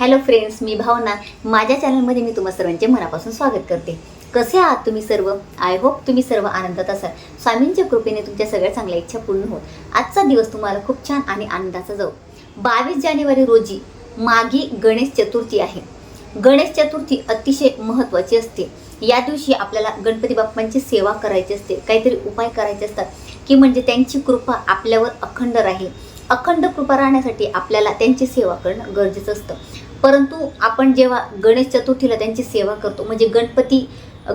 Hello friends मी भावना. माझ्या चॅनलमध्ये मी तुम्हा सर्वांचे मनापासून स्वागत करते. कसे आहात तुम्ही सर्व? आय होप तुम्ही सर्व आनंदात असाल. स्वामींच्या कृपेने तुमच्या सगळ्या चांगल्या इच्छा पूर्ण होत. आजचा दिवस तुम्हाला खूप छान आणि आनंदाचा जाऊ. बावीस जानेवारी रोजी मागी गणेश चतुर्थी आहे. गणेश चतुर्थी अतिशय महत्त्वाची असते. या दिवशी आपल्याला गणपती बाप्पांची सेवा करायची असते. काहीतरी उपाय करायचे असतात. की म्हणजे त्यांची कृपा आपल्यावर अखंड राहील. अखंड कृपा राहण्यासाठी आपल्याला त्यांची सेवा करणं गरजेचं असतं. परंतु आपण जेव्हा गणेश चतुर्थीला त्यांची सेवा करतो म्हणजे गणपती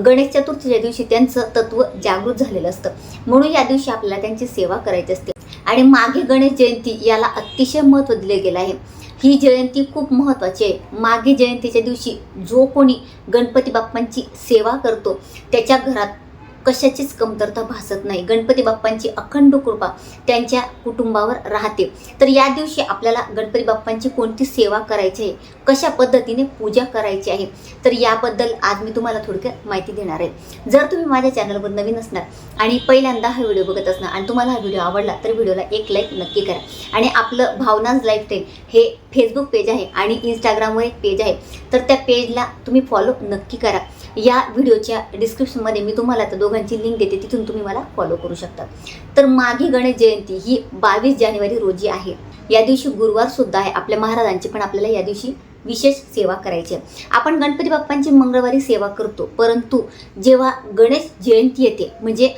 गणेश चतुर्थीच्या दिवशी त्यांचं तत्व जागृत झालेलं असतं. म्हणून या दिवशी आपल्याला त्यांची सेवा करायची असते. आणि मागे गणेश जयंती याला अतिशय महत्त्व दिले गेलं आहे. ही जयंती खूप महत्त्वाची आहे. मागे जयंतीच्या दिवशी जो कोणी गणपती बाप्पांची सेवा करतो त्याच्या घरात कशाचीच कमतरता भासत नाही. गणपती बाप्पांची अखंड कृपा त्यांच्या कुटुंबावर राहते. तर या दिवशी आपल्याला गणपती बाप्पांची कोणती सेवा करायची आहे? कशा पद्धतीने पूजा करायची आहे? तर याबद्दल आज मी तुम्हाला थोडक्यात माहिती देणार आहे. जर तुम्ही माझ्या चॅनलवर नवीन असणार आणि पहिल्यांदा हा व्हिडिओ बघत असणार आणि तुम्हाला हा व्हिडिओ आवडला तर व्हिडिओला एक लाईक नक्की करा. आणि आपलं भावनाज लाईफस्टाईल हे फेसबुक पेज आहे आणि इंस्टाग्रामवर एक पेज आहे. तर त्या पेजला तुम्ही फॉलो नक्की करा. या व्हिडिओच्या डिस्क्रिप्शनमध्ये मी तुम्हाला त्या दोघांची लिंक देते तिथून तुम्ही मला फॉलो करू शकता. तर माघी गणेश जयंती ही बावीस जानेवारी रोजी आहे. या दिवशी गुरुवार सुद्धा आहे. आपल्या महाराजांची पण आपल्याला या दिवशी विशेष सेवा करायची आहे. आपण गणपती बाप्पांची मंगळवारी सेवा करतो. परंतु जेव्हा गणेश जयंती येते म्हणजे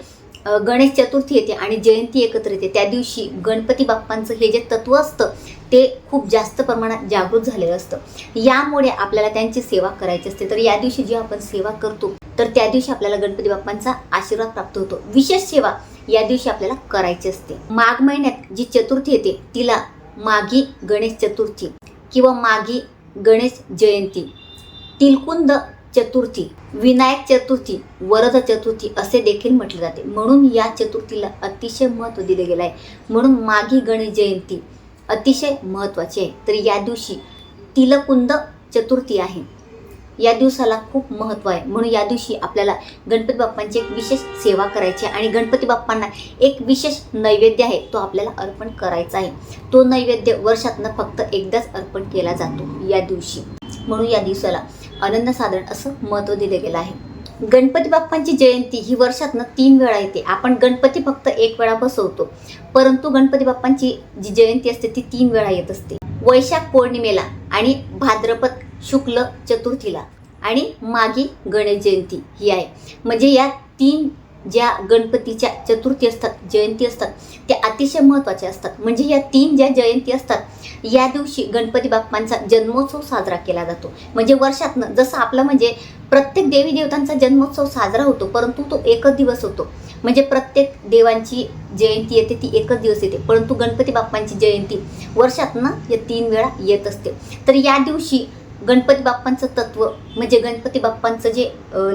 गणेश चतुर्थी येते आणि जयंती एकत्र येते त्या दिवशी गणपती बाप्पांचं हे जे तत्व असतं ते खूप जास्त प्रमाणात जागृत झालेलं असतं. यामुळे आपल्याला त्यांची सेवा करायची असते. तर या दिवशी जी आपण सेवा करतो तर त्या दिवशी आपल्याला गणपती बाप्पांचा आशीर्वाद प्राप्त होतो. विशेष सेवा या दिवशी आपल्याला करायची असते. माघ महिन्यात जी चतुर्थी येते तिला माघी गणेश चतुर्थी किंवा माघी गणेश जयंती तिलकुंद चतुर्थी विनायक चतुर्थी वरद चतुर्थी असे देखील म्हटले जाते. म्हणून या चतुर्थीला अतिशय महत्त्व दिले गेलं आहे म्हणून माघी गणेश जयंती अतिशय महत्त्वाची आहे. तर या दिवशी तिलकुंद चतुर्थी आहे. या दिवसाला खूप महत्त्व आहे. म्हणून या दिवशी आपल्याला गणपती बाप्पांची एक विशेष सेवा करायची आहे आणि गणपती बाप्पांना एक विशेष नैवेद्य आहे तो आपल्याला अर्पण करायचा आहे. तो नैवेद्य वर्षातनं फक्त एकदाच अर्पण केला जातो या दिवशी. म्हणून या दिवसाला अनन्य साधारण असं महत्त्व दिलं गेलं आहे. गणपती बाप्पांची जयंती ही वर्षातनं तीन वेळा येते. आपण गणपती फक्त एक वेळा बसवतो. परंतु गणपती बाप्पांची जी जयंती असते ती तीन वेळा येत असते. वैशाख पौर्णिमेला आणि भाद्रपद शुक्ल चतुर्थीला आणि मागी गणेश जयंती ही आहे. म्हणजे या तीन ज्या गणपतीच्या चतुर्थी असतात जयंती असतात त्या अतिशय महत्त्वाच्या असतात. म्हणजे या तीन ज्या जयंती असतात या दिवशी गणपती बाप्पांचा जन्मोत्सव साजरा केला जातो. म्हणजे वर्षातनं जसं आपला म्हणजे प्रत्येक देवी देवतांचा जन्मोत्सव साजरा होतो परंतु तो एकच दिवस होतो. म्हणजे प्रत्येक देवांची जयंती येते ती एकच दिवस येते. परंतु गणपती बाप्पांची जयंती वर्षातनं या तीन वेळा येत असते. तर या दिवशी गणपती बाप्पांचं तत्व म्हणजे गणपती बाप्पांचं जे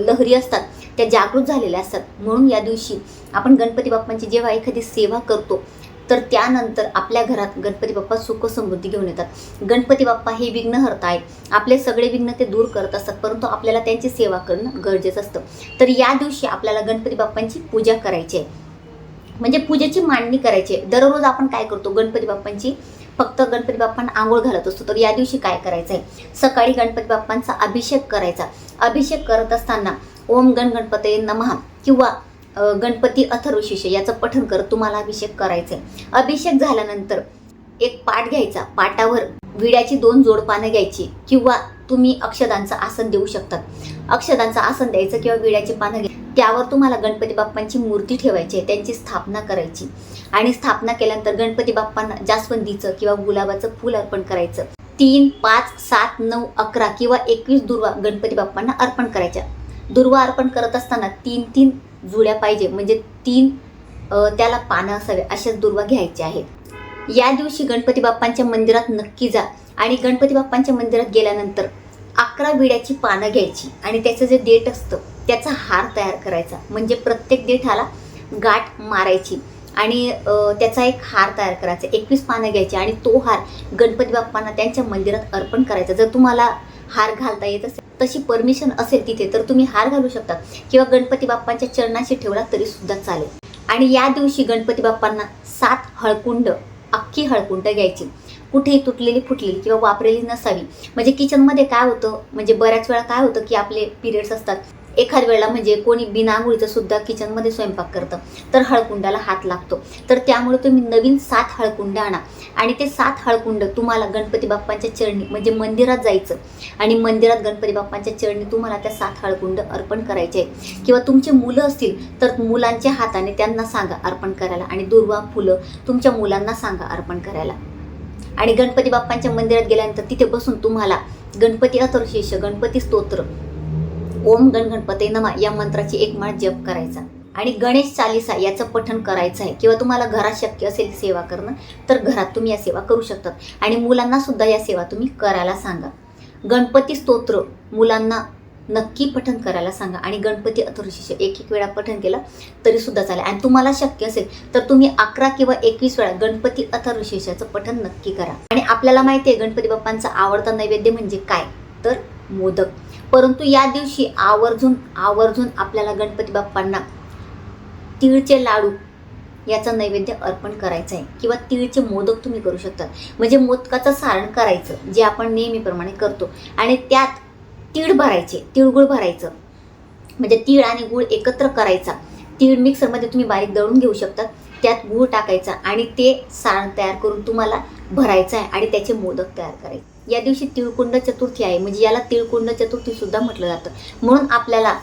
लहरी असतात त्या जागृत झालेल्या असतात. म्हणून या दिवशी आपण गणपती बाप्पांची जेव्हा एखादी सेवा करतो तर त्यानंतर आपल्या घरात गणपती बाप्पा सुख समृद्धी घेऊन येतात. गणपती बाप्पा हे विघ्नहर्ता आहे आपले सगळे विघ्न ते दूर करत असतात परंतु आपल्याला त्यांची सेवा करणं गरजेचं असतं. तर या दिवशी आपल्याला गणपती बाप्पांची पूजा करायची आहे. म्हणजे पूजेची मांडणी करायची आहे. दररोज आपण काय करतो? गणपती बाप्पांची फक्त गणपती बाप्पांना आंघोळ घालत असतो. तर या दिवशी काय करायचं आहे सकाळी गणपती बाप्पांचा अभिषेक करायचा. अभिषेक करत असताना ओम गण गणपते नमहा किंवा गणपती अथर्वशिष्य याचं पठण करत तुम्हाला अभिषेक करायचा आहे अभिषेक झाल्यानंतर एक पाट घ्यायचा. पाटावर विड्याची दोन जोड पानं घ्यायची किंवा तुम्ही अक्षदांचं आसन देऊ शकतात. अक्षदांचं आसन द्यायचं किंवा विड्याची पानं घ्यायची त्यावर तुम्हाला गणपती बाप्पांची मूर्ती ठेवायची आहे त्यांची स्थापना करायची. आणि स्थापना केल्यानंतर गणपती बाप्पांना जास्वंदीचं किंवा गुलाबाचं फूल अर्पण करायचं. तीन पाच सात नऊ अकरा किंवा एकवीस दुर्वा गणपती बाप्पांना अर्पण करायच्या. दुर्वा अर्पण करत असताना तीन तीन जुड्या पाहिजे म्हणजे तीन त्याला पानं असावे अशाच दुर्वा घ्यायच्या आहेत. या दिवशी गणपती बाप्पांच्या मंदिरात नक्की जा आणि गणपती बाप्पांच्या मंदिरात गेल्यानंतर अकरा विड्याची पानं घ्यायची आणि त्याचं जे देठ असतं त्याचा हार तयार करायचा. म्हणजे प्रत्येक देठाला गाठ मारायची आणि त्याचा एक हार तयार करायचा. एकवीस पानं घ्यायची आणि तो हार गणपती बाप्पांना त्यांच्या मंदिरात अर्पण करायचा. जर तुम्हाला हार घालता येत असेल तशी परमिशन असेल तिथे तर तुम्ही हार घालू शकता. किंवा गणपती बाप्पांच्या चरणाशी ठेवला तरी सुद्धा चालेल. आणि या दिवशी गणपती बाप्पांना सात हळकुंड अख्खी हळकुंड घ्यायची. कुठेही तुटलेली फुटलेली किंवा वापरलेली नसावी. म्हणजे किचनमध्ये काय होतं म्हणजे बऱ्याच वेळा काय होतं की आपले पिरियड्स असतात. एखाद वेळेला म्हणजे कोणी बिना आंघोळीचं सुद्धा किचनमध्ये स्वयंपाक करतं तर हळकुंडाला हात लागतो. तर त्यामुळे तुम्ही नवीन सात हळकुंड आणा. आणि ते सात हळकुंड तुम्हाला गणपती बाप्पांच्या चरणी म्हणजे मंदिरात जायचं आणि मंदिरात गणपती बाप्पांच्या चरणी तुम्हाला त्या सात हळकुंड अर्पण करायचे आहे किंवा तुमचे मुलं असतील तर मुलांच्या हाताने त्यांना सांगा अर्पण करायला आणि दुर्वा फुलं तुमच्या मुलांना सांगा अर्पण करायला. आणि गणपती बाप्पांच्या मंदिरात गेल्यानंतर तिथे बसून तुम्हाला गणपती अथर्शीष गणपती स्तोत्र ओम गण गणपते नमा या मंत्राची एक माळ जप करायचा. आणि गणेश चालिसा याचं पठण करायचं आहे. किंवा तुम्हाला घरात शक्य असेल सेवा करणं तर घरात तुम्ही या सेवा करू शकतात. आणि मुलांना सुद्धा या सेवा तुम्ही करायला सांगा. गणपती स्तोत्र मुलांना नक्की पठण करायला सांगा. आणि गणपती अथर्शीष एक एक वेळा पठण केलं तरी सुद्धा चालेल. आणि तुम्हाला शक्य असेल तर तुम्ही अकरा किंवा एकवीस वेळा गणपती अथर्वशीर्षाचं पठण नक्की करा. आणि आपल्याला माहिती आहे गणपती बाप्पांचा आवडता नैवेद्य म्हणजे काय? तर मोदक. परंतु या दिवशी आवर्जून आवर्जून आपल्याला गणपती बाप्पांना तिळचे लाडू याचं नैवेद्य अर्पण करायचं आहे. किंवा तिळचे मोदक तुम्ही करू शकता. म्हणजे मोदकाचं सारण करायचं जे आपण नेहमीप्रमाणे करतो. आणि त्यात तीळ भरायचे तिळगुळ भरायचं. म्हणजे तीळ आणि गुळ एकत्र करायचा. तीळ मिक्सरमध्ये तुम्ही बारीक दळून घेऊ शकता. त्यात गूळ टाकायचा आणि ते सारण तयार करून तुम्हाला भरायचं आहे आणि त्याचे मोदक तयार करायचे. या दिवशी तिळकुंड चतुर्थी आहे. म्हणजे याला तिळकुंड चतुर्थी सुद्धा म्हटलं जातं. म्हणून आपल्याला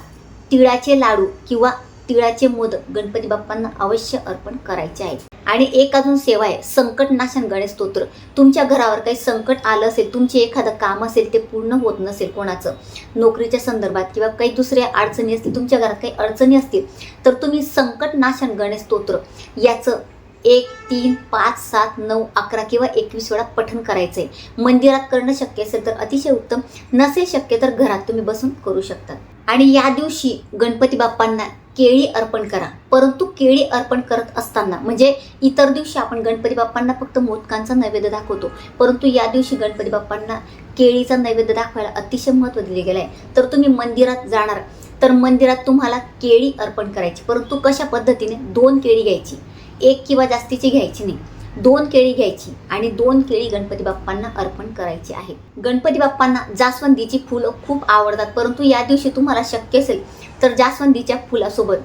तिळाचे लाडू किंवा तिळाचे मोदक गणपती बाप्पांना अवश्य अर्पण करायचे आहे. आणि एक अजून सेवा आहे. संकटनाशन गणेश स्तोत्र. तुमच्या घरावर काही संकट आलं असेल तुमचे एखादं काम असेल ते पूर्ण होत नसेल कोणाचं नोकरीच्या संदर्भात किंवा काही दुसऱ्या अडचणी असतील तुमच्या घरात काही अडचणी असतील तर तुम्ही संकटनाशन गणेश स्तोत्र याचं एक तीन पाच सात नऊ अकरा किंवा एकवीस वेळा पठण करायचं आहे मंदिरात करणं शक्य असेल तर अतिशय उत्तम. नसेल शक्य तर घरात तुम्ही बसून करू शकता आणि या दिवशी गणपती बाप्पांना केळी अर्पण करा. परंतु केळी अर्पण करत असताना म्हणजे इतर दिवशी आपण गणपती बाप्पांना फक्त मोदकांचा नैवेद्य दाखवतो. परंतु या दिवशी गणपती बाप्पांना केळीचा नैवेद्य दाखवायला अतिशय महत्त्व दिले गेलं आहे तर तुम्ही मंदिरात जाणार. तर मंदिरात तुम्हाला केळी अर्पण करायची. परंतु कशा पद्धतीने? दोन केळी घ्यायची. एक किंवा जास्तीची घ्यायची नाही. दोन केळी घ्यायची आणि दोन केळी गणपती बाप्पांना अर्पण करायची आहे. गणपती बाप्पांना जास्वंदीची फुलं खूप आवडतात परंतु या दिवशी तुम्हाला शक्य असेल तर जास्वंदीच्या फुलासोबत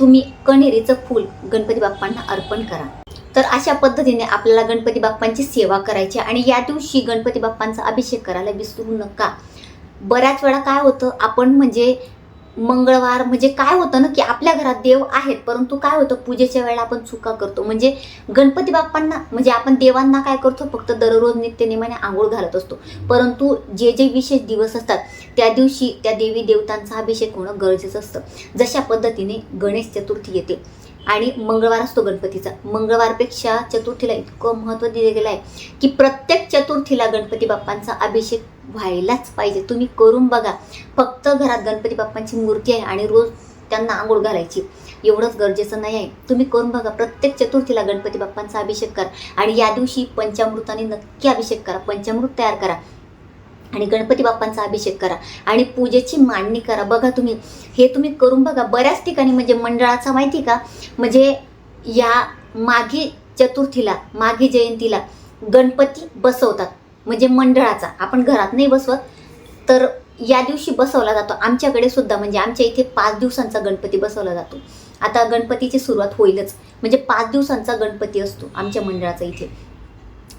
तुम्ही कण्हेरीचं फूल गणपती बाप्पांना अर्पण करा. तर अशा पद्धतीने आपल्याला गणपती बाप्पांची सेवा करायची आणि या दिवशी गणपती बाप्पांचा अभिषेक करायला विसरू नका. बऱ्याच वेळा काय होतं आपण म्हणजे मंगळवार म्हणजे काय होतं ना की आपल्या घरात देव आहेत परंतु काय होतं पूजेच्या वेळेला आपण चुका करतो. म्हणजे गणपती बाप्पांना म्हणजे आपण देवांना काय करतो फक्त दररोज नित्यनेमाने आंघोळ घालत असतो. परंतु जे जे विशेष दिवस असतात त्या दिवशी त्या देवी देवतांचा अभिषेक होणं गरजेचं असतं. जशा पद्धतीने गणेश चतुर्थी येते. आणि मंगळवार असतो गणपतीचा. मंगळवारपेक्षा चतुर्थीला इतकं महत्त्व दिलं गेलं आहे की प्रत्येक चतुर्थीला गणपती बाप्पांचा अभिषेक व्हायलाच पाहिजे. तुम्ही करून बघा. फक्त घरात गणपती बाप्पांची मूर्ती आहे आणि रोज त्यांना आंघोळ घालायची. एवढंच गरजेचं नाही आहे. तुम्ही करून बघा. प्रत्येक चतुर्थीला गणपती बाप्पांचा अभिषेक करा. आणि या दिवशी पंचामृताने नक्की अभिषेक करा. पंचामृत तयार करा. आणि गणपती बाप्पांचा अभिषेक करा आणि पूजेची मांडणी करा. बघा तुम्ही हे तुम्ही करून बघा. बऱ्याच ठिकाणी म्हणजे मंडळाचा माहिती का? म्हणजे या माघी चतुर्थीला माघी जयंतीला गणपती बसवतात. म्हणजे मंडळाचा. आपण घरात नाही बसवत. तर या दिवशी बसवला जातो. आमच्याकडे सुद्धा म्हणजे आमच्या इथे पाच दिवसांचा गणपती बसवला जातो. आता गणपतीची सुरुवात होईलच. म्हणजे पाच दिवसांचा गणपती असतो आमच्या मंडळाचा इथे.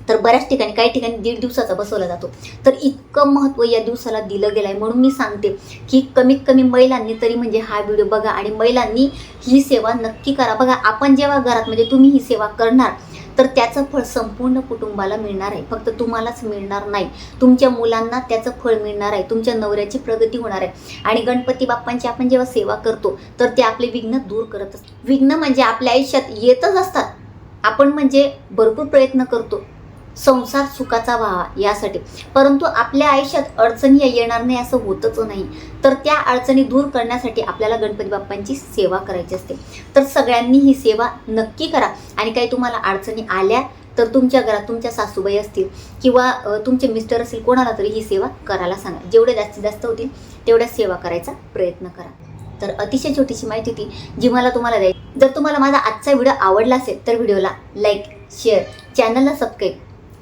तर बऱ्याच ठिकाणी काही ठिकाणी दीड दिवसाचा बसवला जातो. तर इतकं महत्त्व या दिवसाला दिलं गेलं आहे म्हणून मी सांगते की कमीत कमी महिलांनी तरी म्हणजे हा व्हिडिओ बघा आणि महिलांनी ही सेवा नक्की करा. बघा आपण जेव्हा घरात म्हणजे तुम्ही ही सेवा करणार तर त्याचं फळ संपूर्ण कुटुंबाला मिळणार आहे. फक्त तुम्हालाच मिळणार नाही. तुमच्या मुलांना त्याचं फळ मिळणार आहे. तुमच्या नवऱ्याची प्रगती होणार आहे. आणि गणपती बाप्पांची आपण जेव्हा सेवा करतो तर ते आपले विघ्न दूर करत असतात. विघ्न म्हणजे आपल्या आयुष्यात येतच असतात. आपण म्हणजे भरपूर प्रयत्न करतो. संसार सुखाचा व्हावा यासाठी. परंतु आपल्या आयुष्यात अडचणी येणार नाही असं होतच नाही. तर त्या अडचणी दूर करण्यासाठी आपल्याला गणपती बाप्पांची सेवा करायची असते. तर सगळ्यांनी ही सेवा नक्की करा. आणि काही तुम्हाला अडचणी आल्या तर तुमच्या घरात तुमच्या सासूबाई असतील किंवा तुमचे मिस्टर असतील कोणाला तरी ही सेवा करायला सांगा. जेवढे जास्तीत जास्त होतील तेवढ्या सेवा करायचा प्रयत्न करा. तर अतिशय छोटीशी माहिती होती जी मला तुम्हाला द्यायची. जर तुम्हाला माझा आजचा व्हिडिओ आवडला असेल तर व्हिडिओला लाईक शेअर चॅनलला सबस्क्राईब